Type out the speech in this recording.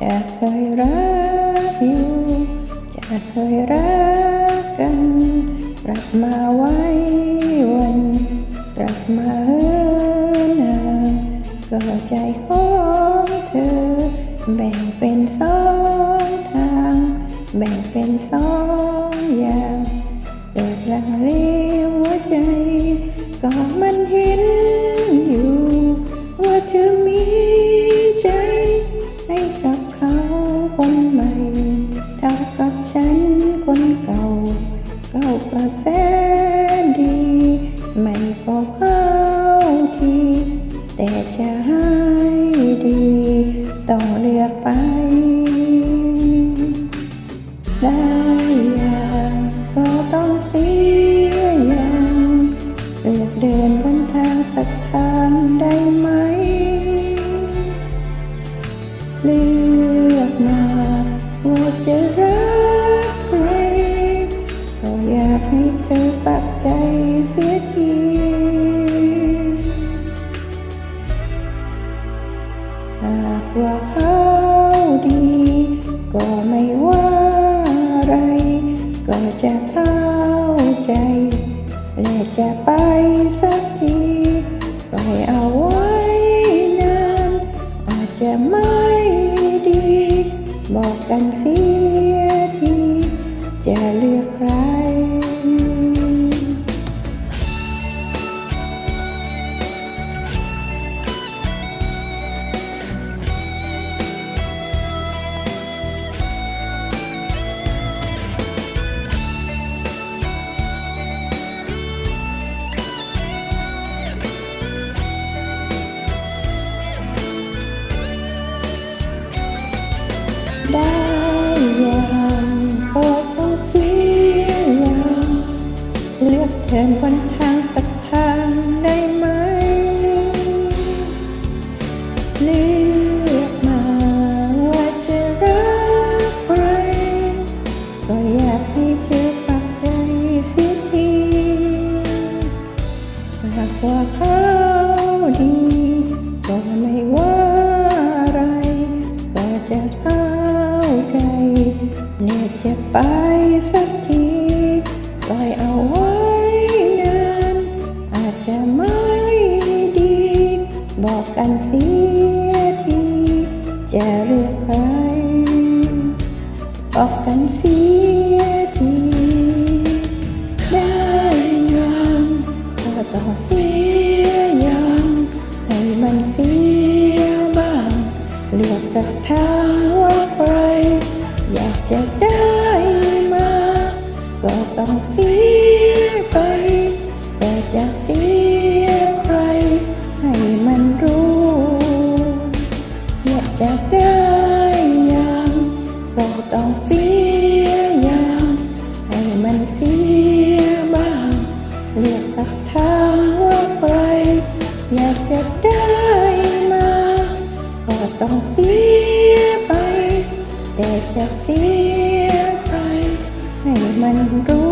จะเคยรักอยู่จะเคยรักกันกลับมาไว้วันกลับมาเฮินห่างก็ใจของเธอ แบ่งเป็นสองทาง แบ่งเป็นสองอย่างเกิดลังเลหัวใจ ก็มันเห็น กับฉันคนเก่าเก้าก็แสนดี ไม่พอเข้าที แต่จะให้ดี ต้องเลือกไป ได้อย่างก็ต้องเสียอย่างเลือกเดินบนทางสัก ให้เธอปักใจเสียทีหากว่าเขาดี ก็ไม่ว่าอะไร ก็จะเข้าใจ และจะไปสักทีปล่อยเอาไว้นานอาจจะไม่ดี บอกกันเสียทีจะ ไปสักทีปล่อยเอาไว้นานอาจจะไม่ดี บอกกันเสียทีจะเลือกใครบอกกันเสียทีได้ยังก็ต้องเสียยังให้มันเสียบ้างเลือกสักทางว่าใคร ต้องเสียไป แต่จะเสียใคร ให้มันรู้อยากจะได้อย่างก็ต้องเสียอย่างให้มันเสียบ้างเลือกสักทางว่าใคร อยากจะได้มาก็ต้องเสียไป แต่จะเสียใครให้มันรู้